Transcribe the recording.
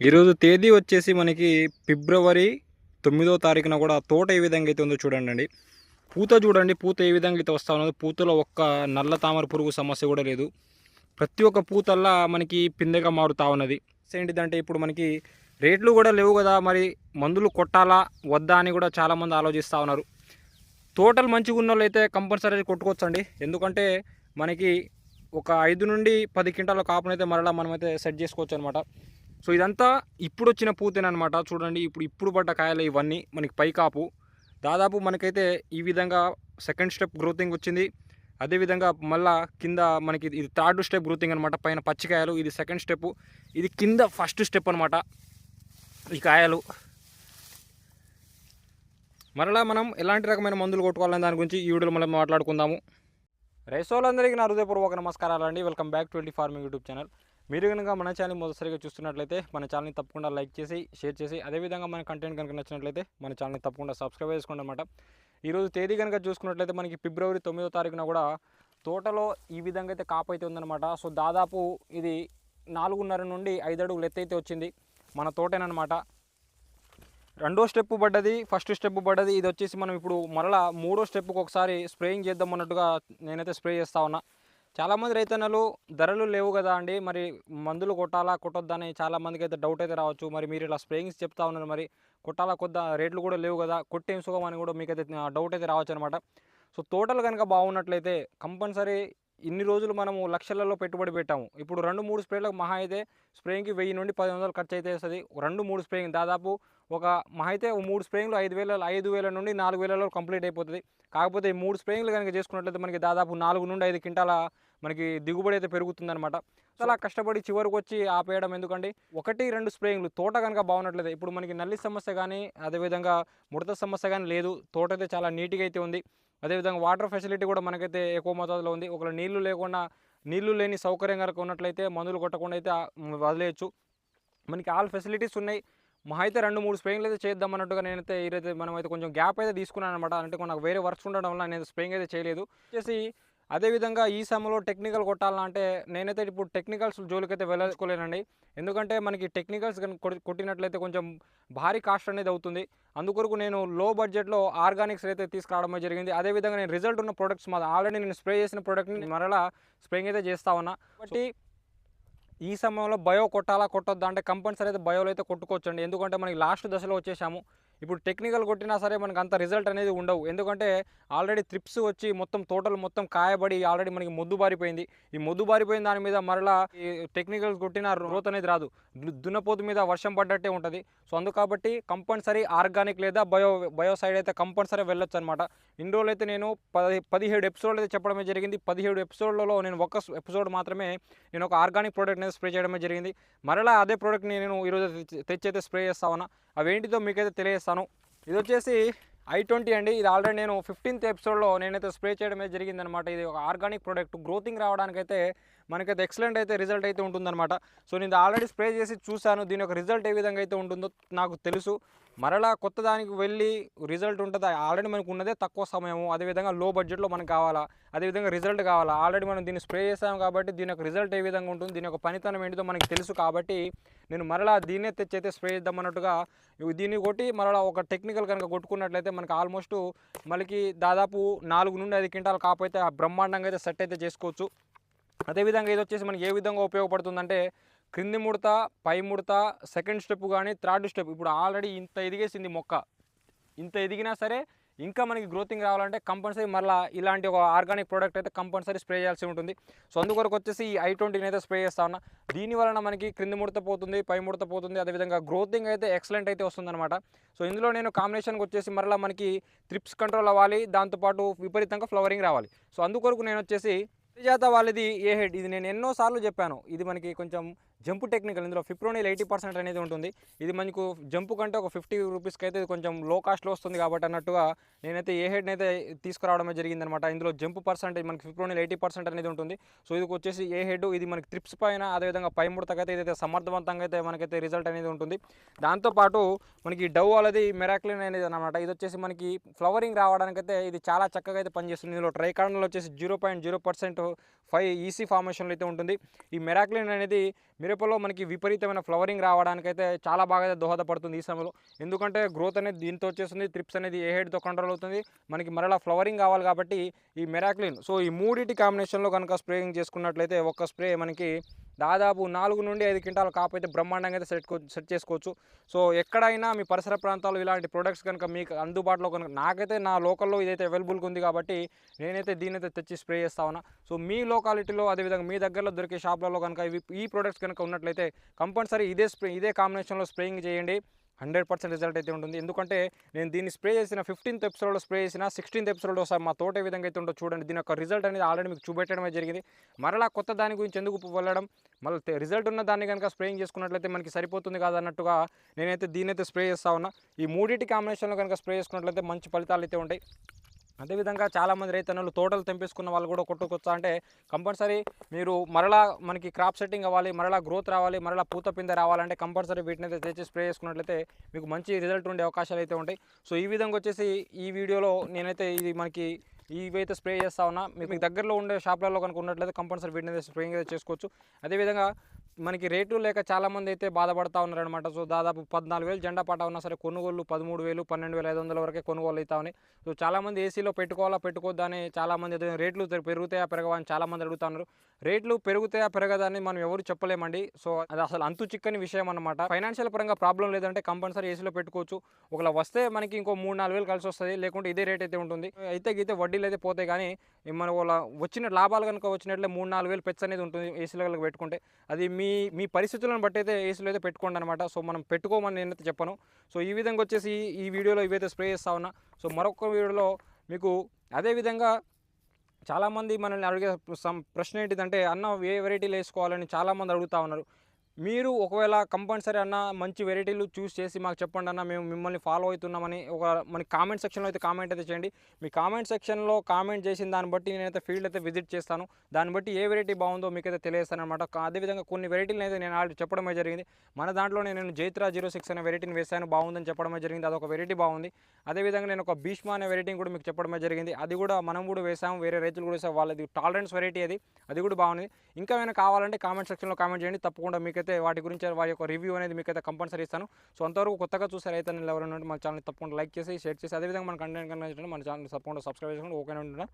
ఈరోజు తేదీ వచ్చేసి మనకి ఫిబ్రవరి తొమ్మిదో తారీఖున కూడా తోట ఏ విధంగా అయితే ఉందో చూడండి పూత చూడండి పూత ఏ విధంగా అయితే వస్తూ ఉన్నదో. పూతలో ఒక్క నల్ల తామర పురుగు సమస్య కూడా లేదు. ప్రతి ఒక్క పూతల్లా మనకి పిందెగా మారుతా ఉన్నది. ఏంటిదంటే ఇప్పుడు మనకి రేట్లు కూడా లేవు కదా మరి మందులు కొట్టాలా వద్దా అని కూడా చాలామంది ఆలోచిస్తూ ఉన్నారు. తోటలు మంచిగా ఉన్న వాళ్ళు అయితే కంపల్సరీ కొట్టుకోవచ్చండి. ఎందుకంటే మనకి ఒక ఐదు నుండి పది క్వింటాల కాపునైతే మరలా మనమైతే సెట్ చేసుకోవచ్చు అనమాట సో ఇదంతా ఇప్పుడు వచ్చిన పూతేనమాట చూడండి ఇప్పుడు ఇప్పుడు పడ్డ కాయలు ఇవన్నీ. మనకి పైకాపు దాదాపు మనకైతే ఈ విధంగా సెకండ్ స్టెప్ గ్రోతింగ్ వచ్చింది. అదేవిధంగా మళ్ళా కింద మనకి ఇది థర్డ్ స్టెప్ గ్రోతింగ్ అనమాట పైన పచ్చికాయలు ఇది సెకండ్ స్టెప్. ఇది కింద ఫస్ట్ స్టెప్ అనమాట ఈ కాయలు. మరలా మనం ఎలాంటి రకమైన మందులు కొట్టుకోవాలని దాని గురించి ఈ వీడియోలో మనం మాట్లాడుకుందాము. రైసోలందరికీ నా హృదయపూర్వక నమస్కారాలు అండి welcome back twenty farming YouTube channel. మీరు కనుక మన ఛానల్ మొదటిసారిగా చూస్తున్నట్లయితే మన ఛానల్ని తప్పకుండా లైక్ చేసి షేర్ చేసి అదేవిధంగా మన కంటెంట్ కనుక నచ్చినట్లయితే మన ఛానల్ని తప్పకుండా సబ్స్క్రైబ్ చేసుకోండి అనమాట ఈరోజు తేదీ కనుక చూసుకున్నట్లయితే మనకి ఫిబ్రవరి తొమ్మిదో తారీఖున కూడా తోటలో ఈ విధంగా అయితే కాపు అయితే ఉందన్నమాట. సో దాదాపు ఇది నాలుగున్నర నుండి ఐదు అడుగులు ఎత్తైతే వచ్చింది మన తోటేనమాట రెండో స్టెప్ పడ్డది ఫస్ట్ స్టెప్ పడ్డది ఇది వచ్చేసి మనం ఇప్పుడు మరలా మూడో స్టెప్కి ఒకసారి స్ప్రేయింగ్ చేద్దాం అన్నట్టుగా నేనైతే స్ప్రే చేస్తా ఉన్నా. చాలామంది రైతన్నలు ధరలు లేవు కదా అండి. మరి మందులు కొట్టాలా కొట్టొద్దని చాలామందికి అయితే డౌట్ అయితే రావచ్చు. మరి మీరు ఇలా స్ప్రేయింగ్స్ చెప్తా ఉన్నారు. మరి కొట్టాలా కొద్దా రేట్లు కూడా లేవు కదా. కొట్టేం సుఖం అని కూడా మీకైతే డౌట్ అయితే రావచ్చు అనమాట సో తోటలు కనుక బాగున్నట్లయితే కంపల్సరీ ఇన్ని రోజులు మనము లక్షలలో పెట్టుబడి పెట్టాము. ఇప్పుడు రెండు మూడు స్ప్రేలకు మహా అయితే స్ప్రేయింగ్కి వెయ్యి నుండి పది వందలు ఖర్చు అయితే వస్తుంది. రెండు మూడు స్ప్రేయింగ్ దాదాపు ఒక మహా అయితే ఓ మూడు స్ప్రేయింగ్లు ఐదు వేల ఐదు వేల నుండి నాలుగు వేలలో కంప్లీట్ అయిపోతుంది. కాకపోతే ఈ మూడు స్ప్రేయింగ్లు కనుక చేసుకున్నట్లయితే మనకి దాదాపు నాలుగు నుండి ఐదు క్వింటాల మనకి దిగుబడి అయితే పెరుగుతుందనమాట చాలా కష్టపడి చివరికి వచ్చి ఆపేయడం ఎందుకండి? ఒకటి రెండు స్ప్రేయింగ్లు తోట కనుక బాగున్నట్లయితే ఇప్పుడు మనకి నల్లి సమస్య కానీ అదేవిధంగా ముడత సమస్య కానీ లేదు. తోట అయితే చాలా నీట్గా అయితే ఉంది. అదేవిధంగా వాటర్ ఫెసిలిటీ కూడా మనకైతే ఎక్కువ మోతాదులో ఉంది. ఒకవేళ నీళ్ళు లేకుండా నీళ్ళు లేని సౌకర్యం కనుక ఉన్నట్లయితే మందులు కొట్టకుండా అయితే వదిలేయచ్చు. మనకి ఆల్ ఫెసిలిటీస్ ఉన్నాయి. మా అయితే రెండు మూడు స్ప్రేయింగ్లు అయితే చేద్దాం అన్నట్టుగా నేనైతే ఈరైతే మనం అయితే కొంచెం గ్యాప్ అయితే తీసుకున్నాను అనమాట అంటే నాకు వేరే వర్క్స్ ఉండడం వల్ల నేను స్ప్రేయింగ్ అయితే చేయలేదు. వచ్చేసి అదేవిధంగా ఈ సమయంలో టెక్నికల్ కొట్టాలంటే నేనైతే ఇప్పుడు టెక్నికల్స్ జోలికైతే వెళ్ళసుకోలేనండి ఎందుకంటే మనకి టెక్నికల్స్ కొట్టినట్లయితే కొంచెం భారీ కాస్ట్ అనేది అవుతుంది. అందుకొరకు నేను లో బడ్జెట్లో ఆర్గానిక్స్ అయితే తీసుకురావడం జరిగింది. అదేవిధంగా నేను రిజల్ట్ ఉన్న ప్రొడక్ట్స్ మా ఆల్రెడీ నేను స్ప్రే చేసిన ప్రోడక్ట్ని మరలా స్ప్రేయింగ్ అయితే చేస్తా ఉన్నా. కాబట్టి ఈ సమయంలో బయో కొట్టాలా కొట్టొద్దా అంటే కంపల్సరీ అయితే బయోలో అయితే కొట్టుకోవచ్చండి. ఎందుకంటే మనకి లాస్ట్ దశలో వచ్చేసాము. ఇప్పుడు టెక్నికల్ కొట్టినా సరే మనకు అంత రిజల్ట్ అనేది ఉండవు. ఎందుకంటే ఆల్రెడీ త్రిప్స్ వచ్చి మొత్తం తోటలు మొత్తం కాయబడి ఆల్రెడీ మనకి మొద్దు బారిపోయింది. ఈ మొద్దు బారిపోయిన దాని మీద మరలా ఈ టెక్నికల్ కొట్టిన రోత అనేది రాదు. దున్నపోతు మీద వర్షం పడ్డట్టే ఉంటుంది. సో అందు కాబట్టి కంపల్సరీ ఆర్గానిక్ లేదా బయో బయోసైడ్ అయితే కంపల్సరీ వెళ్ళొచ్చు అనమాట ఇన్ని రోజులు అయితే నేను పది పదిహేడు ఎపిసోడ్లు అయితే చెప్పడమే జరిగింది. పదిహేడు ఎపిసోడ్లలో నేను ఒక ఎపిసోడ్ మాత్రమే నేను ఒక ఆర్గానిక్ ప్రోడక్ట్ అనేది స్ప్రే చేయడమే జరిగింది. మరలా అదే ప్రోడక్ట్ని నేను ఈరోజు తెచ్చి- తెచ్చి అయితే స్ప్రే చేస్తా ఉన్నా. అవేంటిదో మీకైతే తెలియజేస్తాను ఇది వచ్చేసి ఐ ట్వంటీ అండి. ఇది ఆల్రెడీ నేను ఫిఫ్టీన్త్ ఎపిసోడ్లో నేనైతే స్ప్రే చేయడమే జరిగిందనమాట. ఇది ఒక ఆర్గానిక్ ప్రోడక్ట్ గ్రోతింగ్ రావడానికైతే మనకైతే ఎక్సలెంట్ అయితే రిజల్ట్ అయితే ఉంటుందన్నమాట సో నేను ఆల్రెడీ స్ప్రే చేసి చూశాను. దీని యొక్క రిజల్ట్ ఏ విధంగా అయితే ఉంటుందో నాకు తెలుసు. మరలా కొత్త దానికి వెళ్ళి రిజల్ట్ ఉంటుంది. ఆల్రెడీ మనకు ఉన్నదే తక్కువ సమయము. అదేవిధంగా లో బడ్జెట్లో మనకు కావాలా? అదేవిధంగా రిజల్ట్ కావాలా? ఆల్రెడీ మనం దీన్ని స్ప్రే చేసాం కాబట్టి దీని యొక్క రిజల్ట్ ఏ విధంగా ఉంటుంది? దీని యొక్క పనితనం ఏంటిదో మనకు తెలుసు కాబట్టి నేను మరలా దీన్నే తెచ్చైతే స్ప్రే చేద్దాం అన్నట్టుగా దీన్ని కొట్టి మరలా ఒక టెక్నికల్ కనుక కొట్టుకున్నట్లయితే మనకు ఆల్మోస్ట్ మనకి దాదాపు నాలుగు నుండి ఐదు క్వింటాల కాపు అయితే ఆ బ్రహ్మాండంగా అయితే సెట్ అయితే చేసుకోవచ్చు. అదేవిధంగా ఇది వచ్చేసి మనకి ఏ విధంగా ఉపయోగపడుతుందంటే క్రింది ముడత పై ముడత సెకండ్ స్టెప్ కానీ థర్డ్ స్టెప్. ఇప్పుడు ఆల్రెడీ ఇంత ఎదిగేసింది మొక్క. ఇంత ఎదిగినా సరే ఇంకా మనకి గ్రోతింగ్ రావాలంటే కంపల్సరీ మళ్ళీ ఇలాంటి ఒక ఆర్గానిక్ ప్రోడక్ట్ అయితే కంపల్సరీ స్ప్రే చేయాల్సి ఉంటుంది. సో అందుకొరకు వచ్చేసి ఈ ఐ ట్వంటీని అయితే స్ప్రే చేస్తా ఉన్నా. దీని వలన మనకి క్రింది ముడత పోతుంది పై ముడత పోతుంది. అదేవిధంగా గ్రోతింగ్ అయితే ఎక్సలెంట్ అయితే వస్తుందన్నమాట. సో ఇందులో నేను కాంబినేషన్కి వచ్చేసి మరలా మనకి త్రిప్స్ కంట్రోల్ అవ్వాలి. దాంతోపాటు విపరీతంగా ఫ్లవరింగ్ రావాలి. సో అందుకొరకు నేను వచ్చేసి జాత వాళ్ళది ఏ హెడ్? ఇది నేను ఎన్నోసార్లు చెప్పాను. ఇది మనకి కొంచెం జంపు టెక్నికల్ ఇందులో ఫిప్రోనిల్ ఎయిటీ పర్సెంట్ అనేది ఉంటుంది. ఇది మనకు జంపు కంటే ఒక ఫిఫ్టీ రూపీస్కి అయితే కొంచెం లో కాస్ట్లో వస్తుంది కాబట్టి అన్నట్టుగా నేనైతే ఏ హెడ్ని అయితే తీసుకురావడమే జరిగిందనమాట ఇందులో జంపు పర్సెంటేజ్ మనకి ఫిప్రోనిల్ ఎయిటీ పర్సెంట్ అనేది ఉంటుంది. సో ఇది వచ్చేసి ఏ హెడ్ ఇది మనకి ట్రిప్స్ పైన అదేవిధంగా పై ముడతకైతే ఇదైతే సమర్థవంతంగా అయితే మనకైతే రిజల్ట్ అనేది ఉంటుంది. దాంతోపాటు మనకి డవ్ అనేది మెరాక్లిన్ అనేది అనమాట ఇది వచ్చేసి మనకి ఫ్లవరింగ్ రావడానికైతే ఇది చాలా చక్కగా అయితే పనిచేస్తుంది. ఇందులో ట్రైకార్నల్ వచ్చేసి zero point zero percent five EC ఫార్మేషన్లో అయితే ఉంటుంది. ఈ మెరాక్లిన్ అనేది మిరపలో మనకి విపరీతమైన ఫ్లవరింగ్ రావడానికైతే చాలా బాగా అయితే దోహదపడుతుంది ఈ సమయంలో. ఎందుకంటే గ్రోత్ అనేది దీంతో వచ్చేస్తుంది ట్రిప్స్ అనేది ఏ హెడ్తో కంట్రోల్ అవుతుంది మనకి మరలా ఫ్లవరింగ్ కావాలి కాబట్టి ఈ మెరాక్లిన్ సో ఈ మూడిటి కాంబినేషన్లో కనుక స్ప్రేయింగ్ చేసుకున్నట్లయితే ఒక్క స్ప్రే మనకి దాదాపు నాలుగు నుండి ఐదు క్వింటాల కాపు అయితే బ్రహ్మాండంగా అయితే సెట్ సెట్ చేసుకోవచ్చు. సో ఎక్కడైనా మీ పరిసర ప్రాంతాలు ఇలాంటి ప్రొడక్ట్స్ కనుక మీకు అందుబాటులో కనుక నాకైతే నా లోకల్లో ఇదైతే అవైలబుల్గా ఉంది కాబట్టి నేనైతే దీని అయితే తెచ్చి స్ప్రే చేస్తా ఉన్నా. సో మీ లోకాలిటీలో అదేవిధంగా మీ దగ్గరలో దొరికే షాప్లలో కనుక ఇవి ఈ ప్రొడక్ట్స్ కనుక ఉన్నట్లయితే కంపల్సరీ ఇదే స్ప్రే ఇదే కాంబినేషన్లో స్ప్రేయింగ్ చేయండి. హండ్రెడ్ పర్సెంట్ రిజల్ట్ అయితే ఉంటుంది. ఎందుకంటే నేను దీన్ని స్ప్రే చేసిన ఫిఫ్టీన్త్ ఎపిసోడ్లో స్ప్రే చేసిన సిక్స్టీన్త్ ఎపిసోడ్లో ఒకసారి మా తోట ఏ విధంగా అయితే ఉందో చూడండి. దీని యొక్క రిజల్ట్ అనేది ఆల్రెడీ మీకు చూపెట్టడమే జరిగింది. మరలా కొత్త దాని గురించి ఎందుకు వెళ్ళడం? మళ్ళీ రిజల్ట్ ఉన్న దాన్ని కనుక స్ప్రేయింగ్ చేసుకున్నట్లయితే మనకి సరిపోతుంది కాదన్నట్టుగా నేనైతే దీని అయితే స్ప్రే చేస్తా ఉన్నా. ఈ మూడింటి కాంబినేషన్లో కనుక స్ప్రే చేసుకున్నట్లయితే మంచి ఫలితాలు అయితే ఉంటాయి. అదేవిధంగా చాలామంది రైతన్నలు తోటలు తెంపేసుకున్న వాళ్ళు కూడా కొట్టుకొచ్చా అంటే కంపల్సరీ మీరు మరలా మనకి క్రాప్ సెట్టింగ్ అవ్వాలి మరలా గ్రోత్ రావాలి మరలా పూత పిందె రావాలంటే కంపల్సరీ వీటిని అయితే తెచ్చి స్ప్రే చేసుకున్నట్లయితే మీకు మంచి రిజల్ట్ ఉండే అవకాశాలు అయితే ఉంటాయి. సో ఈ విధంగా వచ్చేసి ఈ వీడియోలో నేనైతే ఇది మనకి ఇవైతే స్ప్రే చేస్తా ఉన్నా. మీకు మీకు దగ్గరలో ఉండే షాప్లలో కనుక ఉన్నట్లయితే కంపల్సరీ వీటిని అయితే స్ప్రేయింగ్ అయితే చేసుకోవచ్చు. అదేవిధంగా మనకి రేటు లేక చాలామంది అయితే బాధపడతా ఉన్నారనమాట సో దాదాపు పద్నాలుగు వేలు జెండా పాట ఉన్నా సరే కొనుగోలు పదమూడు వేలు పన్నెండు వేల ఐదు వందల వరకే కొనుగోలు అవుతా ఉన్నాయి. సో చాలామంది ఏసీలో పెట్టుకోవాలా పెట్టుకోవద్దా అని చాలామంది రేట్లు పెరుగుతాయా పెరగవా అని చాలామంది అడుగుతా ఉన్నారు. రేట్లు పెరుగుతాయా పెరగదా అని మనం ఎవరు చెప్పలేమండి. సో అది అసలు అంతు చిక్కని విషయం అనమాట ఫైనాన్షియల్ పరంగా ప్రాబ్లం లేదంటే కంపల్సరీ ఏసీలో పెట్టుకోవచ్చు. ఒకవేళ వస్తే మనకి ఇంకో మూడు నాలుగు వేలు కలిసి వస్తుంది లేకుంటే ఇదే రేట్ అయితే ఉంటుంది. అయితే గీతే వడ్డీలు అయితే పోతాయి కానీ మన వాళ్ళ వచ్చిన లాభాలు కనుక వచ్చినట్లే మూడు నాలుగు వేలు పెచ్చ అనేది ఉంటుంది ఏసీలో పెట్టుకుంటే. అది మీ మీ పరిస్థితులను బట్టి అయితే ఏసీలో అయితే పెట్టుకోండి అనమాట సో మనం పెట్టుకోమని నేనైతే చెప్పను. సో ఈ విధంగా వచ్చేసి ఈ వీడియోలో ఇవైతే స్ప్రే చేస్తా ఉన్నా. సో మరొక వీడియోలో మీకు అదే విధంగా చాలామంది మనల్ని అడిగే సం ప్రశ్న ఏంటిదంటే అన్న ఏ వెరైటీలు వేసుకోవాలని చాలామంది అడుగుతూ ఉన్నారు. మీరు ఒకవేళ కంపల్సరీ అన్న మంచి వెరైటీలు చూస్ చేసి మాకు చెప్పండి అన్న మేము మిమ్మల్ని ఫాలో అవుతున్నామని ఒక మన కామెంట్ సెక్షన్లో అయితే కామెంట్ అయితే చేయండి. మీ కామెంట్ సెక్షన్లో కామెంట్ చేసిన దాన్ని బట్టి నేనైతే ఫీల్డ్ అయితే విజిట్ చేస్తాను. దాన్ని బట్టి ఏ వెరైటీ బాగుందో మీకైతే తెలియస్తాను అనమాట అదేవిధంగా కొన్ని వెరైటీలు అయితే నేను ఆల్రెడీ చెప్పడమే జరిగింది. మన దాంట్లోనే నేను జైత్రా జీరో సిక్స్ అనే వెరైటీని వేసాను బాగుందని చెప్పడమే జరిగింది. అదొక వెరైటీ బాగుంది. అదేవిధంగా నేను ఒక భీష్మా అనే వెరైటీని కూడా మీకు చెప్పడమే జరిగింది. అది కూడా మనం కూడా వేసాము వేరే రైతులు కూడా వేసాం వాళ్ళది టాలరెన్స్ వెరైటీ అది. అది కూడా బాగుంది. ఇంకా ఏమైనా కావాలంటే కామెంట్ సెక్షన్లో కామెంట్ చేయండి. తప్పకుండా మీకు మీకైతే వాటి గురించి వారి యొక్క రివ్యూ అనేది మీకైతే కంపల్సరీ ఇస్తాను. సో అంతవరకు కొత్తగా చూసే నేను ఎవరైనా ఉంటే మన ఛానల్ తప్పకుండా లైక్ చేసి షేర్ చేసి అదేవిధంగా మన కంటెంట్ కన్నా మన ఛానల్ తప్పకుండా సబ్స్క్రైబ్ చేసుకుని ఓకే ఉంటున్నాను